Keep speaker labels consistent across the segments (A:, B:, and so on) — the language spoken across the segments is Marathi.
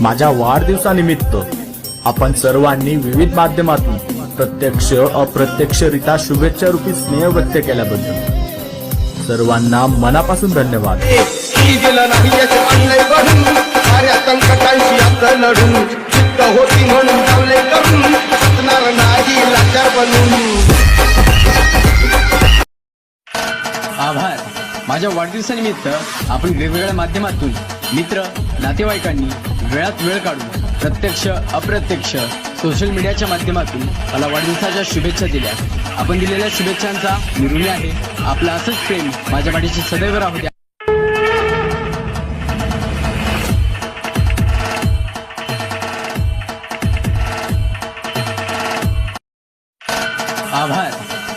A: माझ्या वाढदिवसानिमित्त आपण सर्वांनी विविध माध्यमातून प्रत्यक्ष अप्रत्यक्षरित्या शुभेच्छा रूपी स्नेह व्यक्त केल्याबद्दल सर्वांना मनापासून धन्यवाद.
B: होती म्हणून करून नाही लाचार बनून.
C: आभार. माझ्या वाढदिवसानिमित्त आपण वेगवेगळ्या माध्यमातून मित्र नातेवाईकांनी वेळात वेळ काढून प्रत्यक्ष अप्रत्यक्ष सोशल मीडियाच्या माध्यमातून मला वाढदिवसाच्या शुभेच्छा दिल्या. आपण दिलेल्या शुभेच्छांचा निर्णय आहे. आपलं असंच प्रेम माझ्या पाठीशी सदैव राहू द्या. आभार.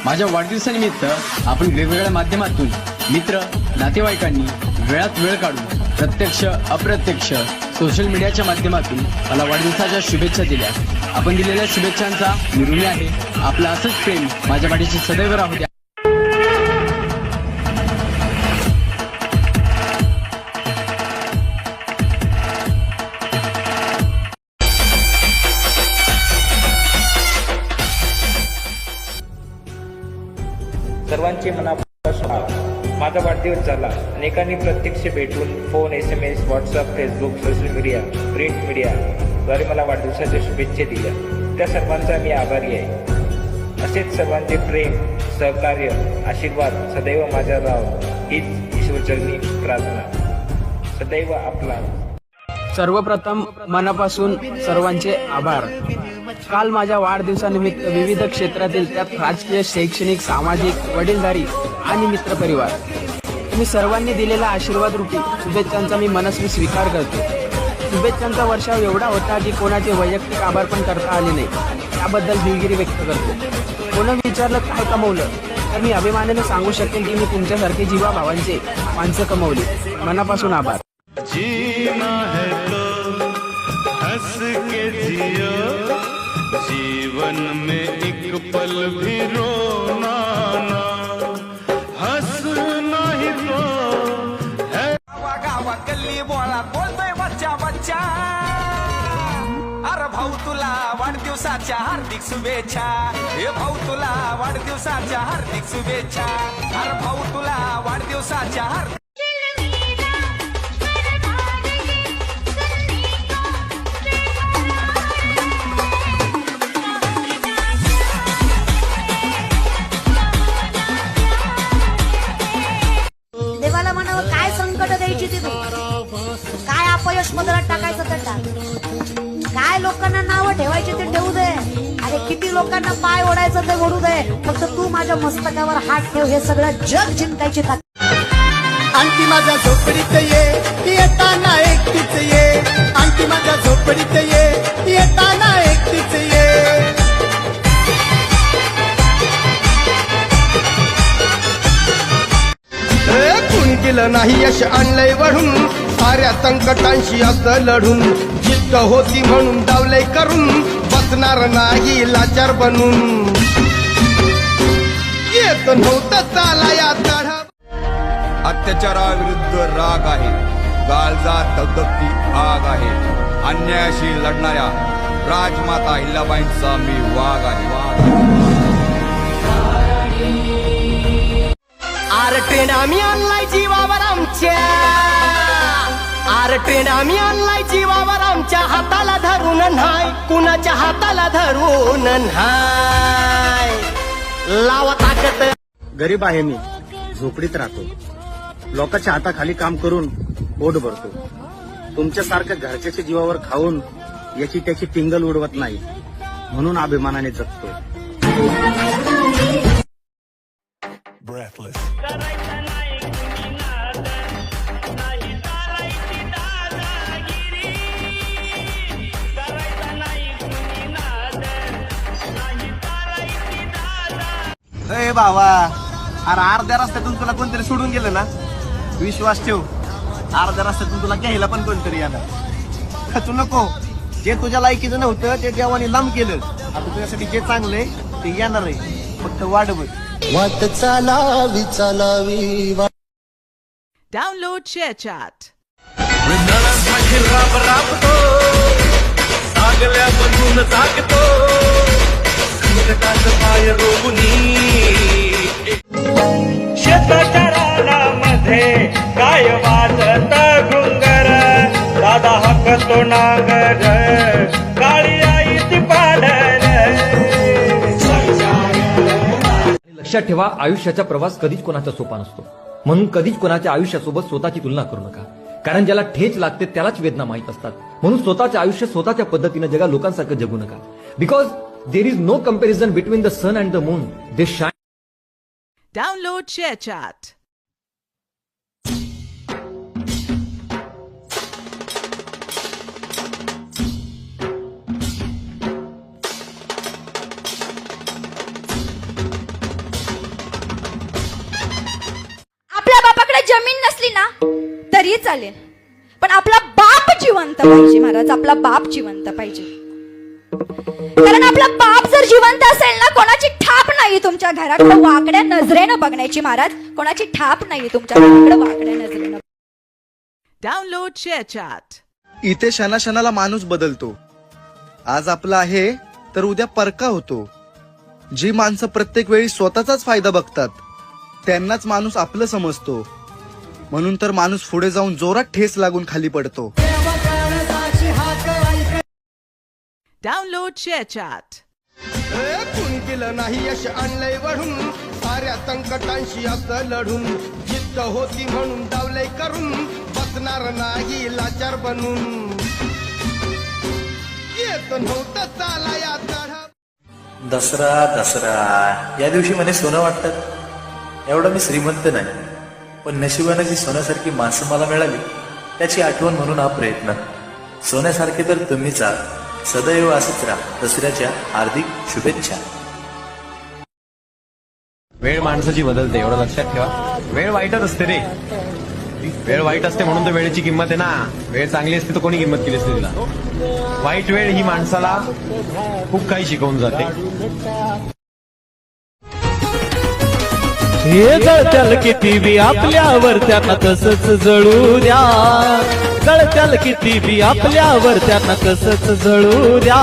C: माझ्या वाढदिवसानिमित्त आपण वेगवेगळ्या माध्यमातून मित्र नातेवाईकांनी वेळात वेळ काढून प्रत्यक्ष अप्रत्यक्ष सोशल मीडियाच्या माध्यमातून मला वाढदिवसाच्या शुभेच्छा दिल्या. आपण दिलेल्या शुभेच्छांचा मी आहे. आपलं असंच प्रेम माझ्या पाठीशी सदैव राहू द्या.
D: सर्वांचे मनापासून माझा वाढदिवस झाला. अनेकांनी प्रत्यक्ष भेटून phone S M S WhatsApp Facebook social media print media द्वारे मला वाढदिवसाच्या शुभेच्छा दिल्या. त्या सर्वांचा मी आभारी आहे. असेच सर्वांचे प्रेम सहकार्य आशीर्वाद सदैव माझ्या राव हीच ईश्वरचरणी प्रार्थना. सदैव आपला.
E: सर्वप्रथम मनापासून सर्वांचे आभार. काल माझ्या वाढदिवसानिमित्त विविध क्षेत्रातील त्यात राजकीय शैक्षणिक सामाजिक वडीलधारी आणि मित्रपरिवार. तुम्ही सर्वांनी दिलेला आशीर्वाद रूपी शुभेच्छांचा मी मनस्वी स्वीकार करतो. शुभेच्छांचा वर्षाव एवढा होता की कोणाचे वैयक्तिक आभार पण करता आले नाही. त्याबद्दल दिलगिरी व्यक्त करतो. कोणा विचारलं काय कमवलं? तर मी अभिमानाने सांगू शकेल की मी तुमच्यासारखे जीवा भावांचे माणसं कमवली. मनापासून आभार.
F: भाऊ तुला वाढदिवसाच्या हार्दिक शुभेच्छा. हे भाऊ तुला वाढदिवसाच्या हार्दिक शुभेच्छा. अरे भाऊ तुला वाढदिवसाच्या हार्दिक
G: देवाला म्हणावं काय संकट द्यायची काय अपयश पदरात टाकायचं तर टाक काय लोकांना नावं ठेवायची ते ठेवू दे. अरे किती लोकांना पाय ओढायचं ते ओढू दे. फक्त तू माझ्या मस्तकावर हात ठेव हे सगळं जग जिंकायची ताकद.
B: आणखी माझ्या झोपडीत ये येताना एकटीच ये. आणखी माझ्या झोपडीत ये येताना एकटीच ये. कुणी केलं नाही यश आणलंय वढून साऱ्या संकटांशी असं लढून जिद्द होती म्हणून डावलय करून बसणार नाही लाचार बनून. येत नव्हतं चाला या चढा
H: अत्याचाराविरुद्ध राग आहे. गालजा दगदगती आग आहे. अन्यायाशी लढणाऱ्या राजमाता हिल्लाबाईंचा मी वाघ आहे. वाघ
F: आर ट्रेन आम्ही आणलाय जीवावर आमच्या. ट्रेन आम्ही आणलाय जीवावर आमच्या हाताला धरून न्हाय कुणाच्या हाताला धरून न्हाय लावा ताकद.
E: गरीब आहे मी. झोपडीत राहतो. लोकांच्या हाताखाली काम करून पोट भरतो. तुमच्यासारखं घरच्याच्या जीवावर खाऊन याची त्याची टिंगल उडवत नाही. म्हणून अभिमानाने जगतो
F: अरे बाबा अरे अर्ध्या रस्त्यातून तुला कोणतरी सोडून गेलं ना? विश्वास ठेव. अर्ध्या रस्त्यातून तुला घ्यायला पण कोणतरी येणार. तू नको. जे तुझ्या लायकीचं नव्हतं ते देवाने लांब केलं. आता तुझ्यासाठी जे चांगलंय ते येणार आहे. फक्त वाट बघ.
B: वाट चालावी चालावी
I: Download ShareChat.
F: राब राबतो.
D: संकटात
I: लक्षात ठेवा आयुष्याचा प्रवास कधीच कोणाचा सोपा नसतो. म्हणून कधीच कोणाच्या आयुष्यासोबत स्वतःची तुलना करू नका. कारण ज्याला ठेच लागते त्यालाच वेदना माहीत असतात. म्हणून स्वतःचे आयुष्य स्वतःच्या पद्धतीने जगा लोकांसारखं जगू नका. Because there is no comparison between the sun and the moon they shine
J: download
G: share chat जमीन नसली ना तरी चालेल. पण आपला बाप जिवंत पाहिजे महाराज. आपला बाप जिवंत पाहिजे. कारण आपला बाप जर जिवंत असेल ना कोणाची ठाप नाही तुमच्या घराकडे वाकड्या नजरेनं बघण्याची महाराज. कोणाची ठाप नाही तुमच्या घराकडे वाकड्या नजरेनं.
J: Download ShareChat.
K: इथे क्षणाक्षणाला माणूस बदलतो. आज आपला आहे तर उद्या परका होतो. जी माणसं प्रत्येक वेळी स्वतःचाच फायदा बघतात त्यांनाच माणूस आपलं समजतो. म्हणून तर माणूस पुढे जाऊन जोरात ठेस लागून खाली पडतो.
J: Download ShareChat.
B: ए, कुणी केलं नाही यश आणलंय वढून. साऱ्या संकटांशी असं लढून. जिद्द होती म्हणून डावलय करून. बसणार नाही लाचार बनून. येत नव्हतं चाला या चढा
L: दसरा दसरा. या दिवशी मला सोनं वाटतात एवढा मी श्रीमंत नाही. पण नशिबानं जी सोन्यासारखी माणसं मला मिळाली त्याची आठवण म्हणून हा प्रयत्न. सोन्यासारखे तर तुम्हीच आहात. सदैव असंच राहा. दसऱ्याच्या हार्दिक शुभेच्छा.
M: वेळ माणसाची बदलते एवढं लक्षात ठेवा. वेळ वाईटच असते रे. वेळ वाईट असते म्हणून तर वेळेची किंमत आहे ना. वेळ चांगली असते तर कोणी किंमत केली असते तिला? वाईट वेळ ही माणसाला खूप काही शिकवून जाते.
D: हे जळत्याल किती बी आपल्यावर त्यांना तसंच जळू द्या. जळत्याल किती बी आपल्यावर त्यांना तसंच जळू द्या.